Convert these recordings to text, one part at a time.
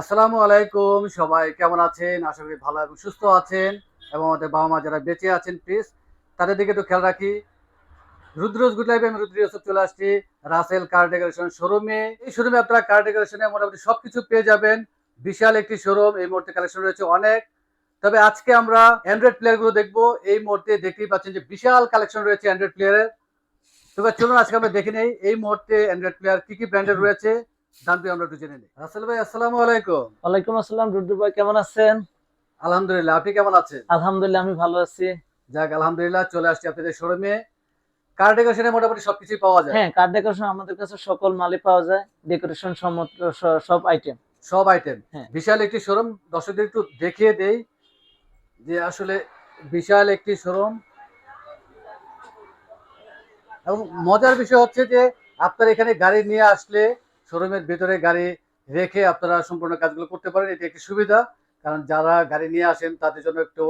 আসসালামু আলাইকুম, সবাই কেমন আছেন? আশা করি ভালো এবং সুস্থ আছেন এবং আমাদের বাবা মা যারা বেঁচে আছেন প্লিজ তাদের দিকে একটু খেয়াল রাখি। রুদ্রজ গুড আমি রুদ্র চলে আসছি, রাসেল কার ডেকোরেশন শোরুমে এই শোরুমে আপনারা কার ডেকোরেশনে মোটামুটি সবকিছু পেয়ে যাবেন। বিশাল একটি শোরুম এই মুহূর্তে কালেকশন রয়েছে অনেক। তবে আজকে আমরা অ্যান্ড্রয়েড প্লেয়ারগুলো দেখব। এই মুহূর্তে দেখতেই পাচ্ছেন যে বিশাল কালেকশন রয়েছে অ্যান্ড্রয়েড প্লেয়ারের তবে চলুন আজকে আমরা দেখে নেই, এই মুহূর্তে অ্যান্ড্রয়েড প্লেয়ার কি কি ব্র্যান্ডের রয়েছে। দাম আমরা একটু জেনে নিই। রাসেল ভাই আসসালামু আলাইকুম। ওয়ালাইকুম আসসালাম রুদ্র ভাই কেমন আছেন? আলহামদুলিল্লাহ আপনি কেমন আছেন? আলহামদুলিল্লাহ আমি ভালো আছি। যাক আলহামদুলিল্লাহ চলে আসছি আপনাদের শোরুমে। কার ডেকোরেশনে মোটামুটি সবকিছুই পাওয়া যায়। হ্যাঁ কার ডেকোরেশন আমাদের কাছে সকল মালই পাওয়া যায়। ডেকোরেশন সমস্ত সব আইটেম সব আইটেম হ্যাঁ। বিশাল একটি শোরুম দর্শকদের একটু দেখিয়ে দেই যে আসলে বিশাল একটি শোরুম। এবং মজার বিষয় হচ্ছে যে আপনারা এখানে গাড়ি নিয়ে আসলে শোরুমের ভিতরে গাড়ি রেখে আপনারা সম্পূর্ণ কাজগুলো করতে পারেন এটি একটি সুবিধা। কারণ যারা গাড়ি নিয়ে আসেন তাদের জন্য একটু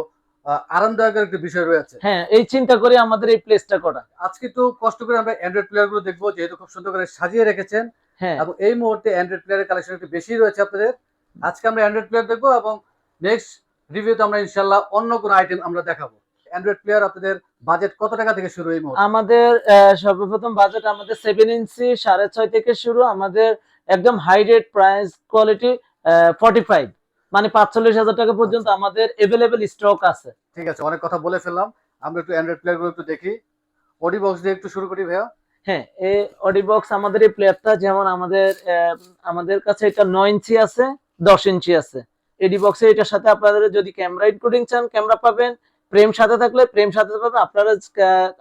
বিষয় রয়েছে। হ্যাঁ এই চিন্তা করে আমাদের এই প্লেসটা করা। আজকে একটু কষ্ট করে আমরা অ্যান্ড্রয়েড প্লেয়ারগুলো দেখব যেহেতু খুব সুন্দর করে সাজিয়ে রেখেছেন। হ্যাঁ। এবং এই মুহূর্তে অ্যান্ড্রয়েড প্লেয়ারের কালেকশন একটু বেশি রয়েছে আপনাদের। আজকে আমরা অ্যান্ড্রয়েড প্লেয়ার দেখব এবং নেক্সট রিভিউতে আমরা ইনশাল্লাহ অন্য কোনো আইটেম আমরা দেখাবো। অ্যান্ড্রয়েড প্লেয়ার আপনাদের বাজেট কত টাকা থেকে শুরু এই মুহূর্তে? আমাদের সর্বপ্রথম বাজেট আমাদের সেভেন ইঞ্চি সাড়ে ছয় থেকে শুরু। আমাদের একদম high rate price quality forty five মানে পাঁচচল্লিশ হাজার টাকা পর্যন্ত আমাদের এভেলেবেল স্টক আছে। ঠিক আছে অনেক কথা বলে ফেললাম। আমরা একটু অ্যান্ড্রয়েড একটু দেখি। অডি বক্স দিয়ে একটু শুরু করি ভাইয়া। হ্যাঁ এই অডি বক্স আমাদের এই প্লেয়ারটা যেমন আমাদের আমাদের কাছে এটা নয় ইঞ্চি আছে দশ ইঞ্চি আছে। এডি বক্সে এটার সাথে আপনাদের যদি ক্যামেরা ইনক্লুডিং চান ক্যামেরা পাবেন। প্রেম সাথে থাকলে প্রেম সাথে পাবেন আপনারা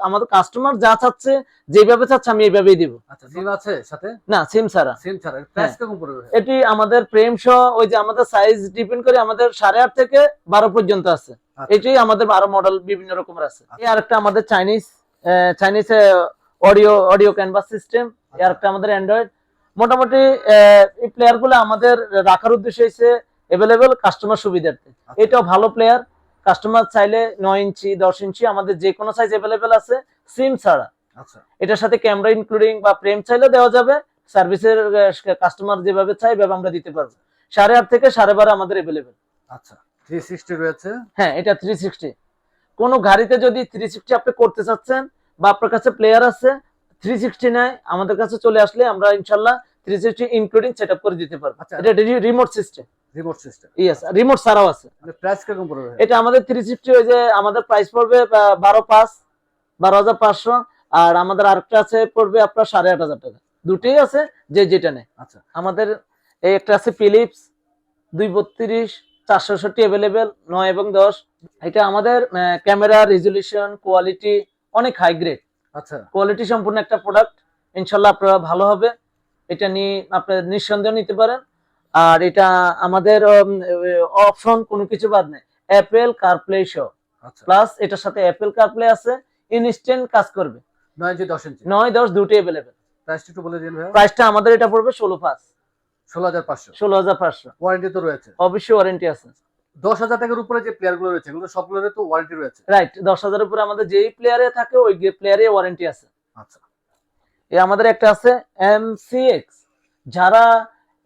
আমাদের কাস্টমার যা চাচ্ছে যেভাবে চাচ্ছে আমি এইভাবেই দিব। আচ্ছা সিম আছে সাথে? না সিম ছাড়া। সিম ছাড়া প্রাইস হ্যাঁ। কেমন পড়বে এটি আমাদের প্রেম সহ ওই যে আমাদের সাইজ ডিপেন্ড করে আমাদের সাড়ে আট থেকে বারো পর্যন্ত আছে। আচ্ছা। এটি আমাদের বারো মডেল বিভিন্ন রকমের আছে। এই আরেকটা আমাদের Chinese Chinese audio audio canvas system এই আরেকটা আমাদের অ্যান্ড্রয়েড মোটামুটি এই প্লেয়ারগুলো আমাদের রাখার উদ্দেশ্য হচ্ছে এভেলেবেল কাস্টমার সুবিধার্থে। আচ্ছা। এটাও ভালো প্লেয়ার কাস্টমার চাইলে নয় ইঞ্চি দশ ইঞ্চি আমাদের যে কোনো সাইজ এভেলেবেল আছে সিম ছাড়া। আচ্ছা। এটার সাথে ক্যামেরা ইনক্লুডিং বা প্রেম চাইলে দেওয়া যাবে। সার্ভিসের কাস্টমার যেভাবে চাই এভাবে আমরা দিতে পারব। সাড়ে আট থেকে সাড়ে বারো আমাদের এভেলেবেল আচ্ছা থ্রি সিক্সটি রয়েছে। হ্যাঁ এটা থ্রি সিক্সটি কোনো গাড়িতে যদি থ্রি সিক্সটি আপনি করতে চাচ্ছেন বা আপনার কাছে প্লেয়ার আছে থ্রি সিক্সটি নেয় আমাদের কাছে চলে আসলে আমরা ইনশাল্লাহ three sixty including set up করে দিতে পারব। আচ্ছা। এটা remote system remote system yes remote ছাড়াও আছে। মানে প্রাইস কীরকম পড়বে? এটা আমাদের থ্রি সিক্সটি ওই যে আমাদের প্রাইস পড়বে আহ, বারো পাঁচ বারো হাজার পাঁচশো আর আমাদের আরেকটা আছে পড়বে আপনার সাড়ে আট হাজার টাকা। দুটোই আছে যে যেটা নেয়। আচ্ছা। আমাদের এই একটা আছে ফিলিপস দুই বত্রিশ চারশো ষাটটি অ্যাভেলেবেল নয় এবং দশ। এটা আমাদের ক্যামেরা রেজলিউশন কোয়ালিটি অনেক হাই গ্রেড আচ্ছা। কোয়ালিটি সম্পূর্ণ একটা প্রোডাক্ট ইনশাল্লাহ আপনারা ভালো হবে। এটা নিয়ে আপনার নিঃসন্দেহ নিতে পারেন। আর এটা আমাদের অপশন কোনো কিছু বাদ নেই। অ্যাপেল কারপ্লে আচ্ছা। প্লাস এটার সাথে অ্যাপেল কারপ্লে আছে ইনস্ট্যান্ট কাজ করবে। নয় দশ ইঞ্চি নয় দশ অ্যাভেলেবেল প্রাইসটা একটু বলে দিন ভাইয়া। প্রাইসটা আমাদের এটা পড়বে ষোলো পাঁচ। ষোলো হাজার পাঁচশো। ষোলো হাজার পাঁচশো। ওয়ারেন্টি তো রয়েছে। অবশ্যই ওয়ারেন্টি আছে। দশ হাজার টাকার উপরে যে প্লেয়ারগুলো রয়েছে এগুলো তো ওয়ারেন্টি রয়েছে। রাইট দশ হাজার উপরে আমাদের যেই প্লেয়ারে থাকে ওই প্লেয়ারে ওয়ারেন্টি আছে। আচ্ছা। এই আমাদের একটা আছে এম যারা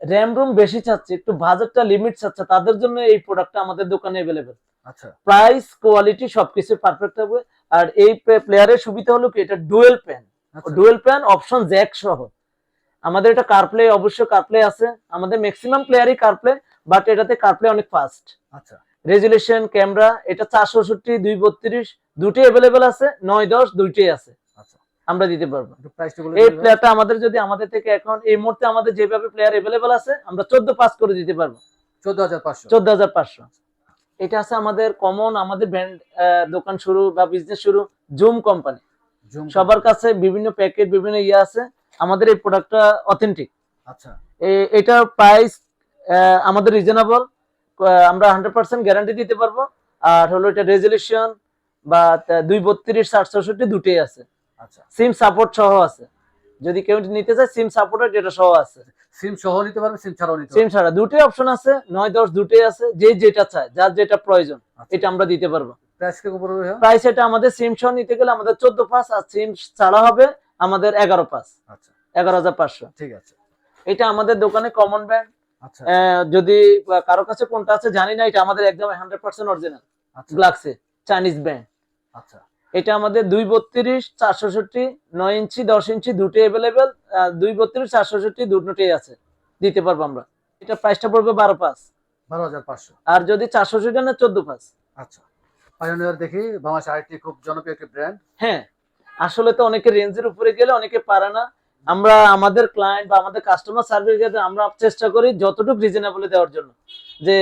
র্যাম রুম বেশি চাচ্ছে একটু বাজেটটা লিমিট চাচ্ছে তাদের জন্য এই প্রোডাক্টটা আমাদের দোকানে অ্যাভেলেবেল আচ্ছা। প্রাইস কোয়ালিটি সবকিছু পারফেক্ট হবে আর এই প্লেয়ারের সুবিধা হলো কি এটা dual pan dual pan option jack সহ। আমাদের এটা কারপ্লে অবশ্য কারপ্লে আছে। আমাদের ম্যাক্সিমাম প্লেয়ারই কারপ্লে বাট এটাতে কারপ্লে অনেক ফাস্ট আচ্ছা। রেজুলেশন ক্যামেরা এটা চারশো দুই বত্রিশ দুটোই অ্যাভেলেবেল আছে নয় দশ দুইটাই আছে। আমরা দিতে পারব। এই প্লেয়ারটা আমাদের যদি আমাদের থেকে এখন এই মুহূর্তে আমাদের যেভাবে প্লেয়ার অ্যাভেলেবেল আছে আমরা চোদ্দ পাস করে দিতে পারব। চোদ্দ হাজার পাঁচশো। চোদ্দ হাজার পাঁচশো। এটা আছে আমাদের কমন আমাদের ব্র্যান্ড দোকান শুরু বা বিজনেস শুরু জুম কোম্পানি সবার কাছে বিভিন্ন প্যাকেট বিভিন্ন ইয়ে আছে। আমাদের এই প্রোডাক্টটা অথেন্টিক আচ্ছা। এটার প্রাইস আমাদের রিজনেবল আমরা হান্ড্রেড পার্সেন্ট গ্যারান্টি দিতে পারব। আর হলো এটা রেজলিউশন বা দুই বত্রিশ ষাট চৌষট্টি দুটোই আছে। সিম সাপোর্ট সহ আছে। যদি কেউ নিতে চায় সিম সাপোর্টের যেটা সহ আছে। সিম সহ নিতে পারবে সিম ছাড়াও নিতে সিম ছাড়া। দুটোই অপশন আছে নয় দশ দুটোই আছে যে যেটা চায় যার যেটা প্রয়োজন আচ্ছা। এটা আমরা দিতে পারব। প্রাইস প্রাইস এটা আমাদের সিম সহ নিতে গেলে আমাদের চোদ্দ পাঁচ আর সিম ছাড়া হবে আমাদের এগারো পাঁচ। আচ্ছা। এগারো হাজার পাঁচশো। ঠিক আছে। এটা আমাদের দোকানে কমন ব্র্যান্ড আচ্ছা। যদি কারও কাছে কোনটা আছে জানি না এটা আমাদের একদম হান্ড্রেড পার্সেন্ট অরিজিনাল আচ্ছা। গ্লাক্সে চাইনিজ ব্র্যান্ড আচ্ছা। এটা আমাদের দুই বত্রিশ চারশোষট্টি নয় ইঞ্চি দশ ইঞ্চি দুটো অ্যাভেলেবেল দুই বত্রিশ চারশোষট্টি দুটোই আছে। দিতে পারব আমরা। এটা প্রাইসটা পড়বে বারো পাঁচ। বারো হাজার পাঁচশো। আর যদি চারশোষট্টি না চোদ্দ পাঁচ। আচ্ছা। পাইওনিয়ার দেখি বাংলাদেশ আরেকটি খুব জনপ্রিয় একটি ব্র্যান্ড হ্যাঁ আসলে তো অনেকে রেঞ্জের উপরে গেলে অনেকে পারে না। আমরা আমাদের ক্লায়েন্ট বা আমাদের কাস্টমার সার্ভিস ক্ষেত্রে আমরা চেষ্টা করি যতটুকু রিজনেবল দেওয়ার জন্য। যে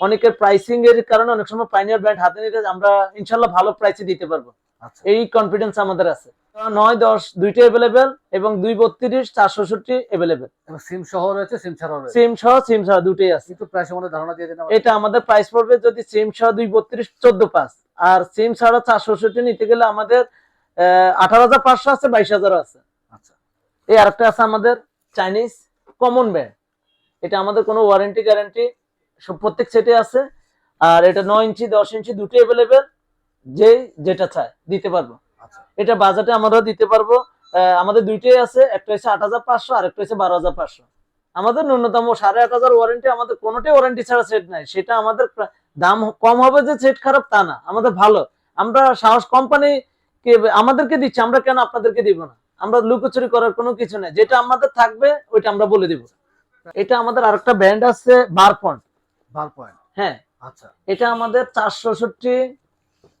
অনেকের প্রাইসিং এর কারণে অনেক সময় পাইনিয়ার ব্র্যান্ড হাতে নিতে আমরা ইনশাল্লাহ ভালো প্রাইসে দিতে পারব। এই কনফিডেন্স আমাদের আছে। নয় দশ দুইটা অ্যাভেলেবেল এবং দুই বত্রিশ চারশোষট্টি অ্যাভেলেবেল এবং সিম সহ রয়েছে সিম রয়েছে। সিম সহ সিম সহ দুটোই আছে। একটু প্রাইসের মধ্যে ধারণা দিয়ে দিন এটা আমাদের প্রাইস পড়বে যদি সিম সহ দুই বত্রিশ চোদ্দ পাঁচ। আর সিম ছাড়া চারশোষট্টি নিতে গেলে আমাদের আঠারো হাজার পাঁচশো আছে বাইশ হাজার আছে। আচ্ছা। এই আরেকটা আছে আমাদের চাইনিজ কমন ব্যান্ড এটা আমাদের কোনো ওয়ারেন্টি গ্যারান্টি সব প্রত্যেক সেটে আছে। আর এটা নয় ইঞ্চি দশ ইঞ্চি দুটো অ্যাভেলেবেল যে যেটা চায় দিতে পারব। আচ্ছা। এটা বাজেটে আমরা দিতে পারব। আমাদের দুইটাই আছে একটা হচ্ছে আট হাজার পাঁচশো আর একটা হচ্ছে বারো হাজার পাঁচশো। আমাদের ন্যূনতম সাড়ে আট হাজার ওয়ারেন্টি আমাদের কোনোটাই ওয়ারেন্টি ছাড়া সেট নাই। সেটা আমাদের দাম কম হবে যে সেট খারাপ তা না আমাদের ভালো। আমরা সাহস কোম্পানি আমাদেরকে দিচ্ছি আমরা কেন আপনাদেরকে দিব না? আমরা লুকোচুরি করার কোনো কিছু নেই। যেটা আমাদের থাকবে ওইটা আমরা বলে দিব। এটা আমাদের আরেকটা ব্র্যান্ড আছে বারপন্ট বার পয়েন্ট হ্যাঁ। আচ্ছা। এটা আমাদের চারশোষট্টি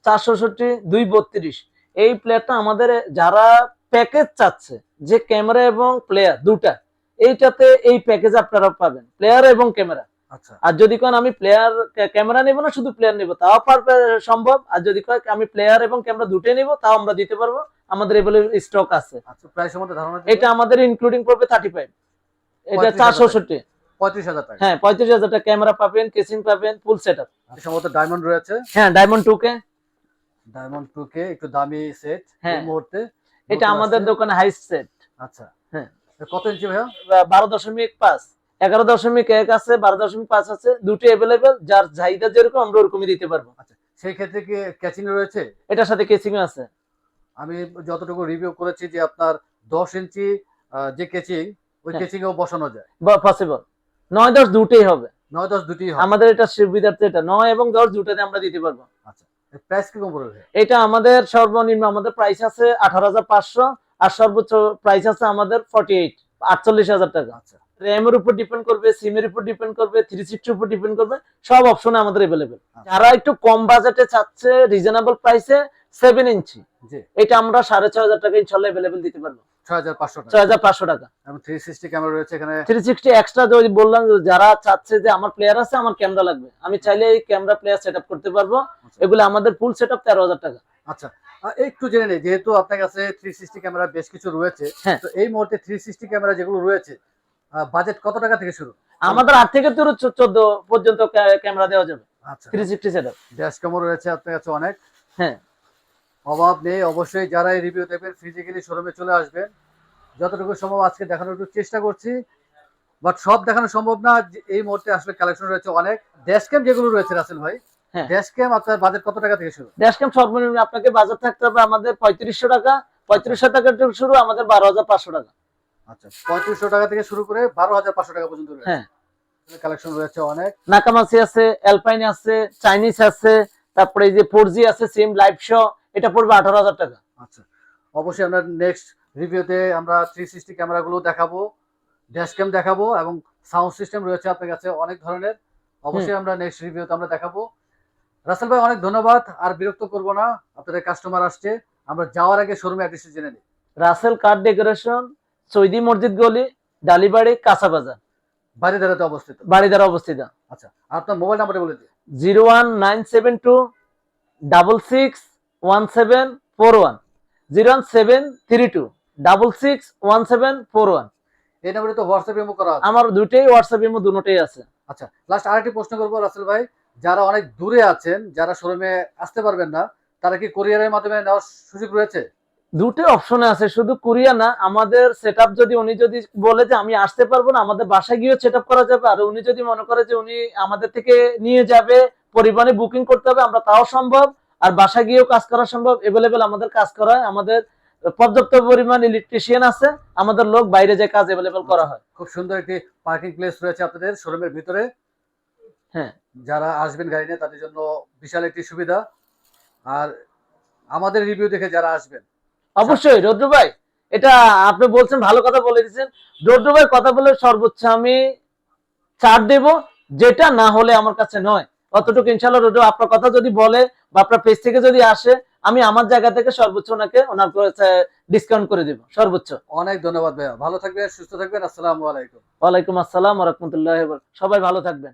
চারশোষট্টি দুই বত্রিশ। এই প্লেয়ারটা আমাদের যারা প্যাকেজ চাচ্ছে যে ক্যামেরা এবং প্লেয়ার দুটা এইটাতে এই প্যাকেজ আপনারা পাবেন প্লেয়ার এবং ক্যামেরা আচ্ছা। আর যদি কোন আমি প্লেয়ার ক্যামেরা নেব না শুধু প্লেয়ার নেব তাও সম্ভব। আর যদি কয় আমি প্লেয়ার এবং ক্যামেরা দুটোই নেব তাও আমরা দিতে পারব। আমাদের এভেলেবল স্টক আছে। আচ্ছা প্রাইসের মধ্যে ধারণা এটা আমাদের ইনক্লুডিং পড়বে থার্টি ফাইভ এটা 35,000 চারশোষট্টি। পঁয়ত্রিশ হাজার টাকা। হ্যাঁ পঁয়ত্রিশ হাজার টাকা ক্যামেরা পাবেন কেসিং পাবেন ফুল সেট আপ সম্ভবত ডায়মন্ড রয়েছে। হ্যাঁ diamond two K diamond two K একটু দামি সেট হ্যাঁ। এই মুহূর্তে। এটা আমাদের দোকানে হাই সেট আচ্ছা। হ্যাঁ। কত ইঞ্চি ভাইয়া? বারো দশমিক পাঁচ। এগারো দশমিক এক আছে বারো দশমিক পাঁচ আছে দুটো অ্যাভেলেবেল যার চাহিদা যেরকম আমরা ওরকমই দিতে পারব। আচ্ছা সেই ক্ষেত্রে কি ক্যাচিং রয়েছে? এটার সাথে কেসিং আছে। আমি যতটুকু রিভিউ করেছি যে আপনার দশ ইঞ্চি যে কেচিং ওই হ্যাঁ। কেচিং এও বসানো যায়। পসিবল নয় দশ দুটোই হবে। নয় দশ দুটি আমাদের এটা সুবিধার্থে এটা। নয় এবং দশ দুটাতে আমরা দিতে পারব। প্রাইস পড়বে? এটা আমাদের সর্বনিম্ন আমাদের প্রাইস আছে আঠারো হাজার পাঁচশো আর সর্বোচ্চ প্রাইস আছে আমাদের ফর্টি এইট আটচল্লিশ হাজার টাকা। আচ্ছা। র্যামের উপর ডিপেন্ড করবে সিমের উপর ডিপেন্ড করবে থ্রি সিক্সটির উপর ডিপেন্ড করবে সব অপশনে আমাদের অ্যাভেলেবেল আচ্ছা। যারা একটু কম বাজেটে চাচ্ছে রিজনেবল প্রাইসে সেভেন ইঞ্চি জি। এটা আমরা সাড়ে ছয় হাজার টাকা ইনশাল্লাহ অ্যাভেলেবেল দিতে পারব। ক্যামেরা যারা চাচ্ছে যে আমার প্লেয়ার আছে আমার ক্যামেরা লাগবে। আমি চাইলে এই ক্যামেরা প্লেয়ার সেট করতে পারব। এগুলো আমাদের ফুল সেট আপ তেরো হাজার টাকা। আচ্ছা। একটু জেনে নেই যেহেতু আপনার কাছে থ্রি সিক্সটি ক্যামেরা বেশ কিছু রয়েছে হ্যাঁ। তো এই মুহূর্তে থ্রি সিক্সটি ক্যামেরা যেগুলো রয়েছে বাজেট কত টাকা থেকে শুরু? আমাদের আট থেকে তোর চোদ্দ পর্যন্ত ক্যামেরা দেওয়া যাবে। আচ্ছা। থ্রি সিক্সটি সেট আপ ক্যামও রয়েছে আপনার কাছে অনেক। হ্যাঁ। অভাব নেই। অবশ্যই যারা এই রিভিউ দেখবেন ফিজিক্যালি শোরুমে চলে আসবেন। যতটুকু সম্ভব আজকে দেখানোর একটু চেষ্টা করছি। বাট সব দেখানো সম্ভব না। এই মুহূর্তে আসলে কালেকশন রয়েছে অনেক। ড্যাশ ক্যাম যেগুলো রয়েছে রাসেল ভাই। ড্যাশ ক্যাম আপনার বাজেট কত টাকা থেকে শুরু? ড্যাশ ক্যাম সর্বনিম্ন আপনাকে বাজার থাকতে হবে আমাদের পঁয়ত্রিশশো টাকা। পঁয়ত্রিশশো টাকা থেকে শুরু আমাদের বারো হাজার পাঁচশো টাকা। আচ্ছা পঁয়ত্রিশশো টাকা থেকে শুরু করে বারো হাজার পাঁচশো টাকা পর্যন্ত রয়েছে। হ্যাঁ। কালেকশন রয়েছে অনেক। নাকামাসি আছে অ্যালপাইন আছে চাইনিজ আছে তারপরে এই যে ফোর জি আছে সিম লাইভ শো এটা পড়বে আঠারো হাজার টাকা। আচ্ছা অবশ্যই আমরা নেক্সট রিভিউতে আমরা থ্রি সিক্সটি ক্যামেরাগুলো দেখাবো ড্যাশ ক্যাম দেখাবো এবং সাউন্ড সিস্টেম রয়েছে আপনার কাছে অনেক ধরনের। অবশ্যই আমরা নেক্সট রিভিউতে আমরা দেখাবো। রাসেল ভাই অনেক ধন্যবাদ। আর বিরক্ত করব না আপনাদের কাস্টমার আসছে। আমরা যাওয়ার আগে শোরুমে অ্যাড্রেস জেনে নিই। রাসেল কার ডেকোরেশন চৈদি মসজিদ গলি ডালিবাড়ি কাঁচা বাজার বাড়ি দাঁড়াতে অবস্থিত। বাড়িদারা অবস্থিত। আচ্ছা আপনার মোবাইল নাম্বারটা বলে দিই zero one nine seven two double six one seven four one zero one seven three two double six one seven four one এই নাম্বারে তো হোয়াটসঅ্যাপ ইমো করা আছে। আমার দুটোই হোয়াটসঅ্যাপ ইমো দুটোই আছে। আচ্ছা লাস্ট আরেকটি প্রশ্ন করব রাসেল ভাই। যারা অনেক দূরে আছেন যারা শোরুমে আসতে পারবেন না তারা কি কোরিয়ারের মাধ্যমে নেওয়ার সুযোগ রয়েছে? দুটোই অপশনে আছে শুধু কুরিয়া না আমাদের সেট যদি উনি যদি বলে যে আমি আসতে পারব না আমাদের বাসায় গিয়েও সেট করা যাবে। আর উনি যদি মনে করে যে উনি আমাদের থেকে নিয়ে যাবে পরিবহনে বুকিং করতে হবে আমরা তাও সম্ভব। আর বাসায় গিয়েও কাজ করা সম্ভব এভেলেবেল আমাদের কাজ করা হয়। আমাদের পর্যাপ্ত পরিমাণ ইলেকট্রিশিয়ান আছে আমাদের লোক বাইরে যে কাজ এভেলেবেল করা হয়। খুব সুন্দর একটি পার্কিং প্লেস রয়েছে আপনাদের শোরুমের ভিতরে। হ্যাঁ। যারা আসবেন গাড়ি নিয়ে তাদের জন্য বিশাল একটি সুবিধা। আর আমাদের রিভিউ দেখে যারা আসবেন। অবশ্যই রৌদ্র ভাই এটা আপনি বলছেন ভালো কথা বলে দিচ্ছেন রৌদ্র ভাই কথা বলে সর্বোচ্চ আমি চার দেব যেটা না হলে আমার কাছে নয়। অতটুকু ইনশাল্লাহ রৌদ্র আপনার কথা যদি বলে বা আপনার পেজ থেকে যদি আসে আমি আমার জায়গা থেকে সর্বোচ্চ ওনাকে ওনার ডিসকাউন্ট করে দিব সর্বোচ্চ। অনেক ধন্যবাদ ভাইয়া। ভালো থাকবেন সুস্থ থাকবেন আসসালামু আলাইকুম। ওয়ালাইকুম আসসালাম রহমতুল্লাহ সবাই ভালো থাকবেন।